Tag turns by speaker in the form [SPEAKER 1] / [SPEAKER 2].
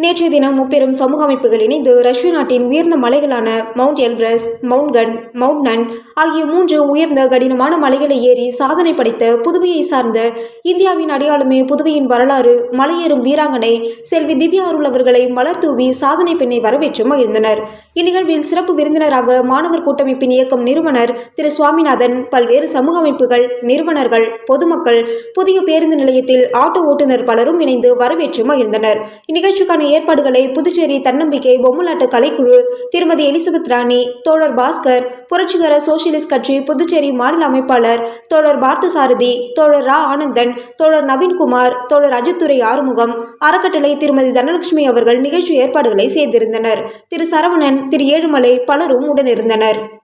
[SPEAKER 1] நேற்றைய தினம் முப்பெரும் சமூக அமைப்புகள் இணைந்து ரஷ்ய நாட்டின் உயர்ந்த மலைகளான mount Elbrus mount Kun mount Nun ஆகிய மூன்று உயர்ந்த கடினமான மலைகளை ஏறி சாதனை படைத்த புதுவையை சார்ந்த இந்தியாவின் அடையாளமே புதுவையின் வரலாறு மலையேறும் வீராங்கனை செல்வி திவ்யா அருள் அவர்களை மலர் தூவி சாதனை பெண்ணை வரவேற்று மகிழ்ந்தனர். இந்நிகழ்வில் சிறப்பு விருந்தினராக மாணவர் கூட்டமைப்பின் இயக்கம் நிறுவனர் திரு சுவாமிநாதன் பல்வேறு சமூக அமைப்புகள் நிறுவனர்கள் பொதுமக்கள் புதிய பேருந்து நிலையத்தில் ஆட்டோ ஓட்டுநர் பலரும் இணைந்து வரவேற்று மகிழ்ந்தனர். இந்நிகழ்ச்சிக்கான ஏற்பாடுகளை புதுச்சேரி தன்னம்பிக்கை பொம்மலாட்ட கலைக்குழு திருமதி எலிசபெத் ராணி தோழர் பாஸ்கர் புரட்சிகர சோசியலிஸ்ட் கட்சி புதுச்சேரி மாநில அமைப்பாளர் தோழர் பார்த்தசாரதி தோழர் ரா ஆனந்தன் தோழர் நவீன்குமார் தோழர் அஜித்துரை ஆறுமுகம் அறக்கட்டளை திருமதி தனலட்சுமி அவர்கள் நிகழ்ச்சி ஏற்பாடுகளை செய்திருந்தனர். திரு சரவணன் திரு ஏழுமலை பலரும் உடனிருந்தனர்.